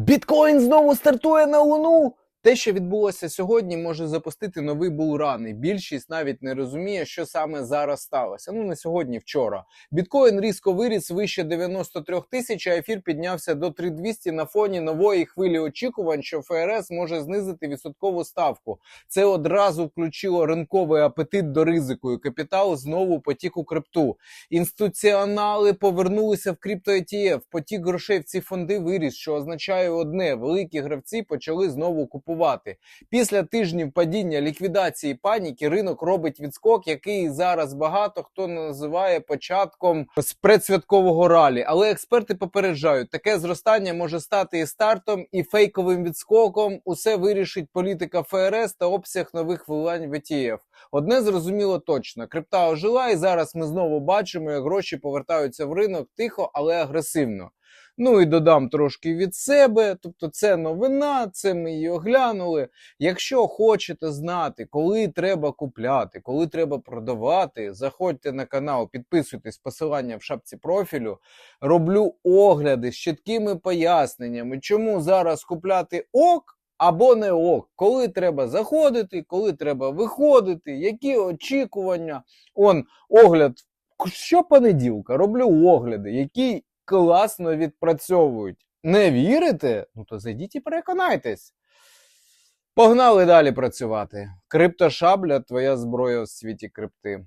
Біткоін знову стартує на Луну. Те, що відбулося сьогодні, може запустити новий булран. І більшість навіть не розуміє, що саме зараз сталося. Ну не сьогодні, вчора. Біткоін різко виріс вище 93 тисяч, а ефір піднявся до 3200 на фоні нової хвилі очікувань, що ФРС може знизити відсоткову ставку. Це одразу включило ринковий апетит до ризику, і капітал знову потік у крипту. Інституціонали повернулися в крипто ETF. Потік грошей в ці фонди виріс, що означає одне: великі гравці почали знову купувати. Після тижнів падіння ліквідації паніки ринок робить відскок, який зараз багато хто називає початком з предсвяткового ралі. Але експерти попереджають, таке зростання може стати і стартом, і фейковим відскоком. Усе вирішить політика ФРС та обсяг нових вливань в ETF. Одне зрозуміло точно: крипта ожила, і зараз ми знову бачимо, як гроші повертаються в ринок тихо, але агресивно. Ну і додам трошки від себе. Тобто, це новина, це ми її оглянули. Якщо хочете знати, коли треба купляти, коли треба продавати, заходьте на канал, підписуйтесь, посилання в шапці профілю. Роблю огляди з чіткими поясненнями, чому зараз купляти ок. Або не ок, коли треба заходити, коли треба виходити, які очікування. Он огляд щопонеділка роблю огляди, які класно відпрацьовують. Не вірите? Ну то зайдіть і переконайтесь. Погнали далі працювати. Криптошабля твоя зброя в світі крипти.